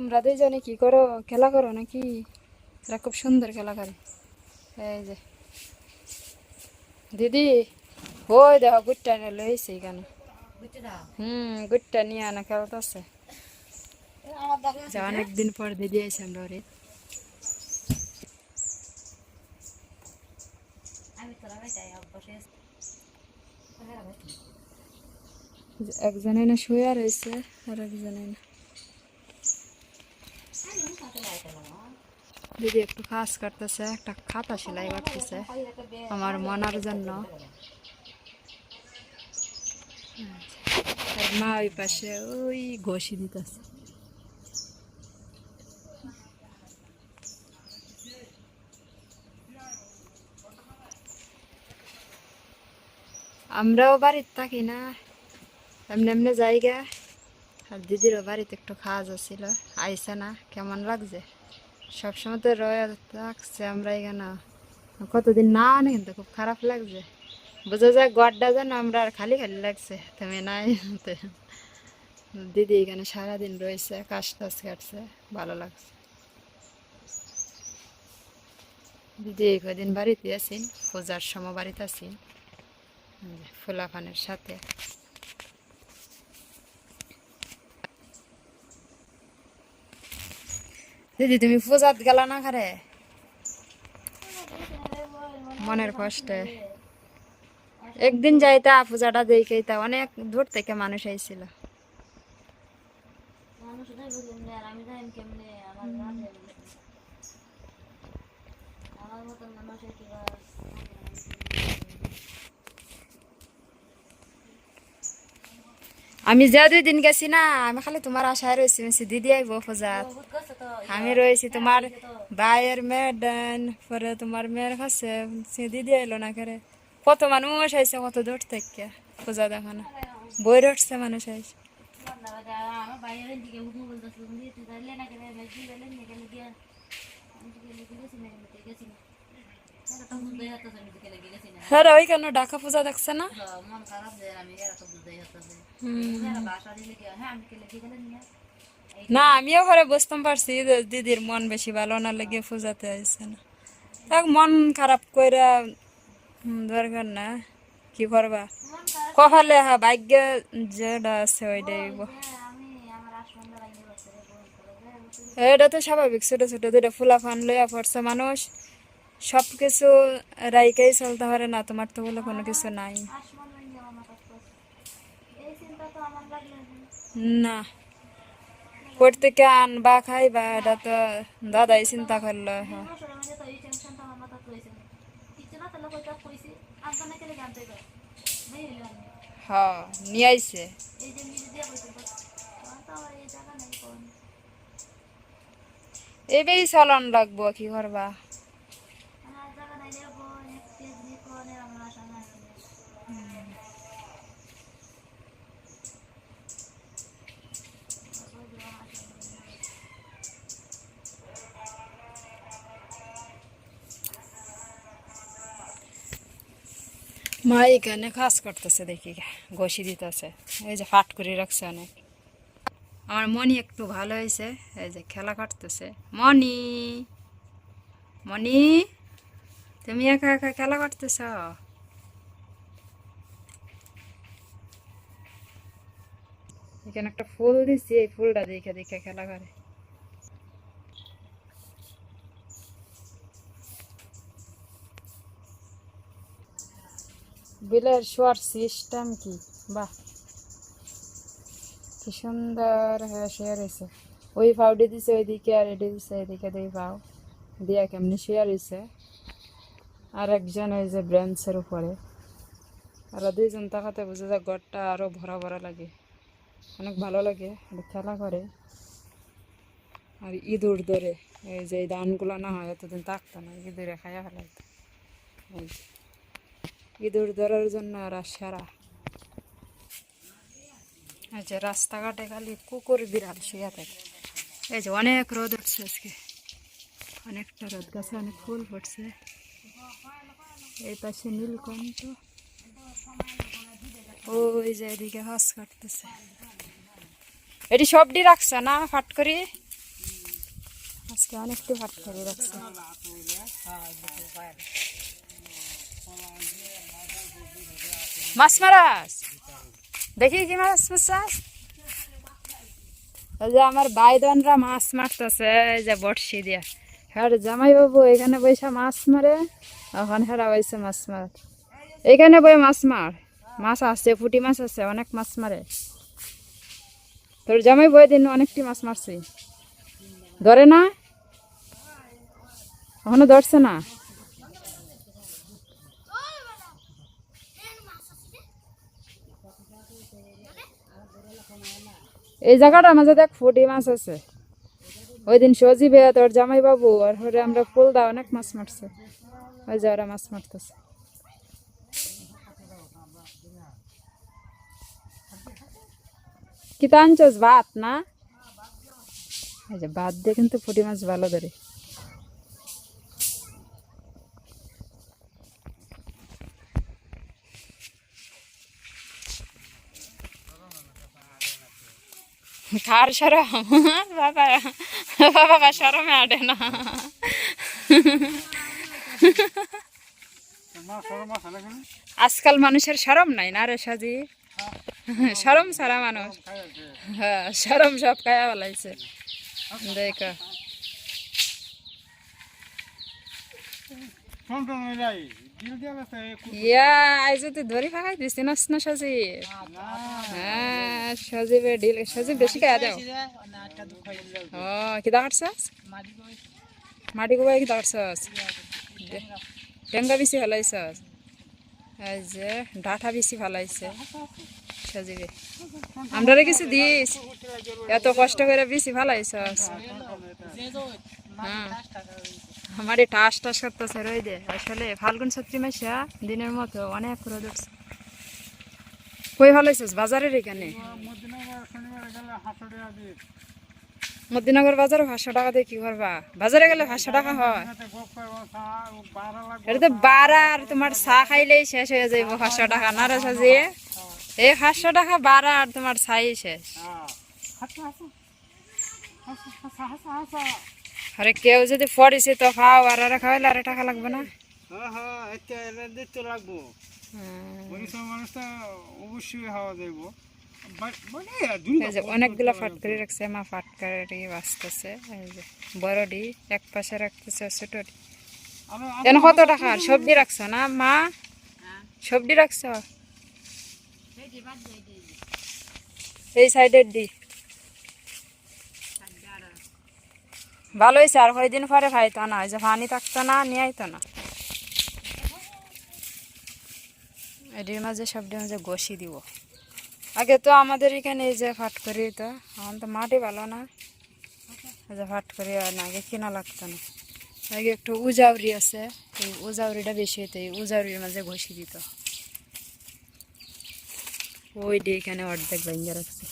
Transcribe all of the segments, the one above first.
তোমরা দুইজনে কি করো খেলা করো নাকি এরা খুব সুন্দর খেলা করে এই যে। দিদি ওই দেখো গুটটা নিয়ে লইছে এখানে হুম গুটটা নিয়ে আনা খেলতেছে অনেকদিন পর দিদি এসে আমরা ওরে একজনে না শুয়ে রয়েছে আর একজনে না দিদি একটু কাজ করতেছে, একটা খাতা সেলাই করতেছে, আমার মনার জন্য। মা ওই পাশে ওই ঘষি দিতেছে। আমরাও বাড়িতে থাকি না, এমনি এমনি জায়গা। আর দিদিরও বাড়িতে একটু খাওয়া যাচ্ছিল আইসে না, কেমন লাগছে? সবসময় তো রয়ে থাকছে, আমরা এখানে কতদিন না আনে, কিন্তু খুব খারাপ লাগছে। বোঝা যায় গড্ডা যেন আমরা আর খালি খালি লাগছে, তুমি নাই দিদি এখানে সারাদিন রয়েছে, কাজ টাজ কাটছে, ভালো লাগছে। দিদি কদিন বাড়িতে আছেন? পূজার সময় বাড়িতে আছেন? ফুলাফানের সাথে। দিদি, তুমি পূজাত গেলা না খারে মনের কষ্টে। একদিন যাইতা পূজাটা দেখেইতা। অনেক দূর থেকে মানুষ আইছিল। মানুষের আমি যা দুই দিন গেছি না, আমি খালি তোমার আশায় রয়েছি মেসি দিদি আইব পূজাত বহুত কষ্ট তো আমি রয়েছি তোমার ভাইয়ের মেয়ের ডান পরে তোমার মেয়ের কাছে দিদি আইলো না করে। কত মানুষ আইছে, কত দূর থেকে পূজা দেখানো বই রটছে মানুষ যাইলে না হ্যাঁ ওই কেন? ঢাকা পূজা দেখছে না? না আমিও ঘরে বুঝতাম পারছি। দিদির মন বেশি ভালো না লেগে পূজাতে আইছে না। এক মন খারাপ কইরা দরকার না। কি করবা? কপালে হা ভাগ্য যেটা আছে ওইটাই এটা তো স্বাভাবিক ছোট ছোট দুটো ফুলা ফান লইয়া পড়ছে মানুষ। সব কিছু রাইকেই চলতে পারে, না তোমার তো বলে কোনো কিছু নাই। না। করতে কে আন বা খাই বা এটা তো দাদাই চিন্তা করল। হ্যাঁ মধ্যে তো এই টেনশনটা আমার মাথা মা এখানে কাজ করতেছে দেখি, ঘষি দিতেছে। এই যে ফাট করে রাখছে অনেক। আমার মনি একটু ভালো হয়েছে, এই যে খেলা কাটতেছে মনি! মনি! তুমি একা একা খেলা করতেছ? এখানে একটা ফুল দিছি, এই ফুলটা দেখে দেখে খেলা করে। বিলের শোয়ার সিস্টেম কি? বাহ। কি সুন্দর হয়ে শুয়ে রয়েছে। ওই পাউডি দিছে ওইদিকে আর এটি দিছে এদিকে দুই পাও দিয়া কেমনি শেয়ার রয়েছে? আর একজন ওই যে ব্রেঞ্চের উপরে। আর দুইজন তাকাতে বুঝে যায় ঘরটা আরও ভরা ভরা লাগে। অনেক ভালো লাগে খেলা করে। আর ইঁদুর ধরে। এই যে এই ধানগুলো না হয়, এতদিন থাকতো না, ইঁদুরে খাইয়া ফেলাইতো। এই। ইঁদুর ধরার জন্য ওরা সেরা। এই যে রাস্তাঘাটে খালি কুকুর বিড়াল শুয়ে থাকে। এই যে অনেক রোদ উঠছে আজকে। অনেকটা রোদ, গাছে অনেক ফুল ফুটছে। এই পাশে নীলকণ্ঠ। ওই যে এদিকে হাঁস কাটতেছে। এটি সবটি রাখছে না ফাট করি? আজকে অনেকটি ভাত খাইয়ে রাখছে। মাছ মারাস? দেখি কি মাছ মারছাস ওই যে আমার বাইদনরা মাছ মারতেছে যে বড়শি দিয়া। হ্যাঁ জামাই বাবু এখানে বৈশা মাছ মারে ওখানে হেরা বৈশা মাছ মার। এখানে বই মাছ মার। মাছ আছে ফুটি মাছ আছে, অনেক মাছ মারে। তোর জামাই বই দিন, অনেকটি মাছ মারছি। ধরে না? এখনও ধরছে না? এই জায়গাটার মাঝে দেখ ফুটি মাছ আছে। ওই দিন সজীবে তোর জামাই বাবু, আর হরে আমরা ফুল দা অনেক মাছ মারছে। ওই যে ওরা মাছ মারতেছে। কি তা আনছস, ভাত না? ভাত দিয়ে কিন্তু ফুটি মাছ ভালো ধরে। কার সরম। বাবা বাবা সরমে আটে না। আজকাল মানুষের সরম নাই না রে সাজি? সরম সারা মানুষ। হ্যাঁ সরম সব খায়া বলাইছে দেখ। ইয়া আইজ তুই ধরি ফাঁকাই দিছি নস না সাজি হ্যাঁ সজীবে ডিল সজীব বেশি খায়া দাও ও কিদা কাটছস মাটি গোবাই কিদা কাটছস ডেঙ্গা বেশি ফেলাইছস যে, ডাঠা বেশি ফেলাইছে সজীবে আমরা কিছু দিস এত কষ্ট করে বেশি ফেলাইছস হ্যাঁ আমারে টাস টাস করতেছে রই দে। আসলে ফাল্গুন ছত্রি মাসা দিনের মতো অনেক রোদ উঠছে। কই ভালাইছিস বাজারের এখানে? মদিনগর বাজারে পাঁচশো টাকা দিয়ে কি করবা? বাজারে গেলে পাঁচশো টাকা হয়। এটা তো আর তোমার চা খাইলেই শেষ হয়ে যাইব পাঁচশো টাকা। না রে সাজিয়ে এই পাঁচশো টাকা বারা আর তোমার ছাই শেষ। আরে কেউ যদি পড়েছে তো খাও আর আর খাওয়াইলে আর টাকা লাগবে না? হুম। অবশ্যই হাওয়া দেব। এই যে অনেকগুলা ফাটকারি রাখছে মা ফাটকারি বাঁচতেছে। এই যে বড় ডি এক পাশে রাখতেছে ছোট ডি কেন কত টাকা? সবজি রাখছো না মা? সবজি রাখছো? এই সাইডের ডি। ভালো হয়েছে, আর কয়দিন পরে খাইতো না, ওই যে পানি থাকতো না, নিয়ে আইতো না। এটির মাঝে সবটির মাঝে ঘষি দিব। আগে তো আমাদের এখানে এই যে ফাট করি তো এখন তো মাটি ভালো না। এই যে ফাট করি না, আগে কিনা লাগতো না। আগে একটু উজাউরি আছে, এই উজাউরিটা বেশি হতো এই উজাউরির মাঝে ঘষি দিত। ওই দিয়ে এখানে অর্ধেক ভেঙে রাখছে।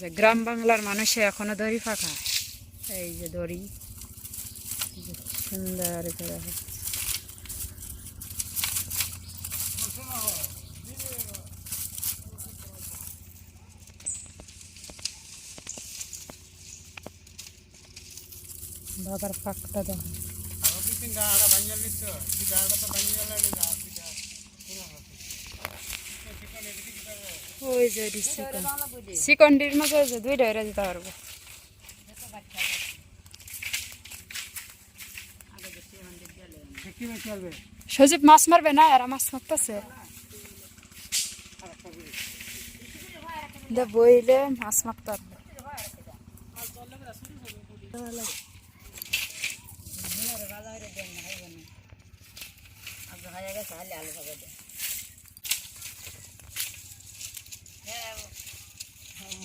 যে গ্রাম বাংলার মানুষে এখনও দড়ি ফাঁকা। এই যে দড়ি। সুন্দর করে। বাবার পাকটা দেখো। ওই যে এটি চিকন। চিকনটির মাঝে ওই যে দুইটা এরা দিতে পারব। সজীব মাছ মারবে না? এরা মাছ মারতেছে। দে বইলে মাছ মারতে পারবে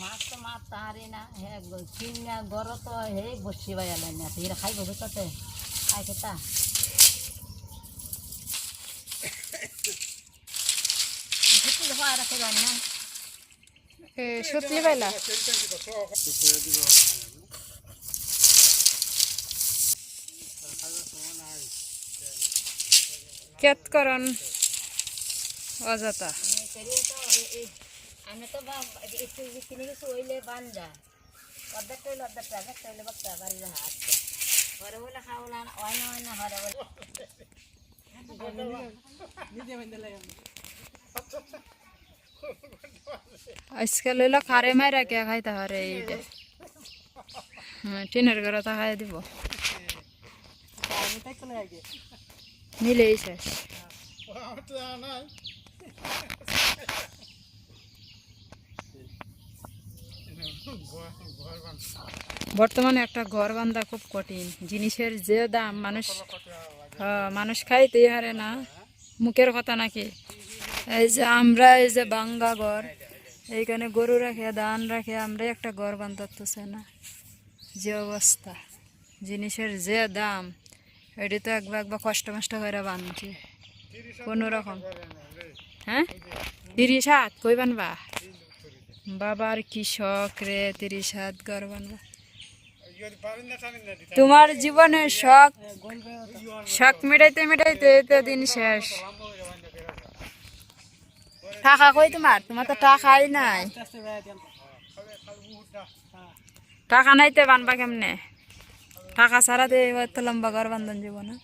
মাছ তো মাছ তাহারি না হে কিনা গর তো হে বসি বাইলে না হিরা খাইব তাতে খাই খেতা। রাখে না। এ সত্যি পাইলা কেত করন অযথা। আমি তো বা- একটু কিনে গেছি ওইলে বান্ধা। অর্ধেকটা হইলে অর্ধেকটা অর্ধেকটা হইলে বাচ্চা বাড়ি রাখা আচ্ছা ঘরে বলে খাওয়া না হয় না হয় না ঘরে বলে। আজকাল হইল খারে মাইরা কে খাইতে পারে এইটা। হ্যাঁ টিনের ঘরে তো খাই দিব। নিলেই শেষ। বর্তমানে একটা ঘর বান্ধা খুব কঠিন। জিনিসের যে দাম মানুষ মানুষ খাইতেই হারে না। মুখের কথা নাকি? এই যে আমরা, এই যে বাঙ্গা ঘর এইখানে গরু রাখে, ধান রাখে আমরা একটা ঘর বান্ধাতেছে না। যে অবস্থা, জিনিসের যে দাম, এটি তো একবার একবার কষ্ট মষ্ট করে বানছি। কোনো রকম। হ্যাঁ? তিরিশ হাত, কই বানবা? বাবার কৃষক রে তিরিশ হাত বানবা তোমার জীবনের শখ? শখ মিটাইতে মিটাইতে তো দিন শেষ। টাকা কই তোমার? তোমার তো টাকাই নাই। টাকা নাইতে বানবা কেমনে? টাকা ছাড়া এত লম্বা ঘর বান্ধন যাব না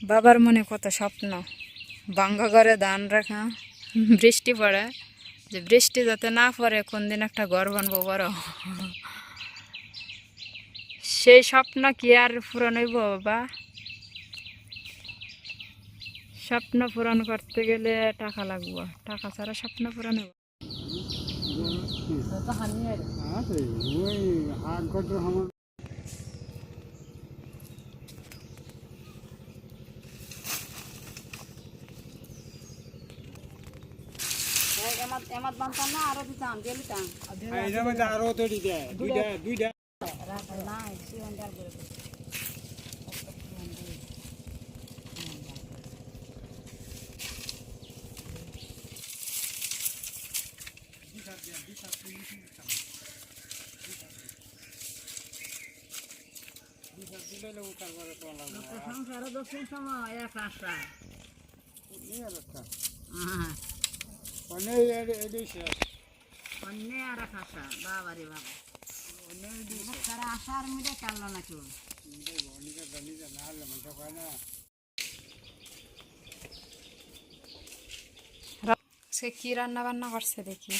বাবার মনে কত স্বপ্ন। বাঙ্গা ঘরে ধান রাখা বৃষ্টি পড়ে। যে বৃষ্টি যাতে না পড়ে কোন দিন একটা ঘর বানবো বড়। সেই স্বপ্ন কি আর পূরণ হইব বাবা? স্বপ্ন পূরণ করতে গেলে টাকা লাগবো। টাকা ছাড়া স্বপ্ন পূরণ হইব ওই আগত আমার এমাত বানতাম না আরও দিতাম দিয়ে দিতাম এটার মধ্যে আরও তৈরি দেয় দুইটা দুইটা না সিওন ডাল করে সংসারে দক্ষিণ সময় এক আশা অনেক কি রান্না বান্না করছে দেখি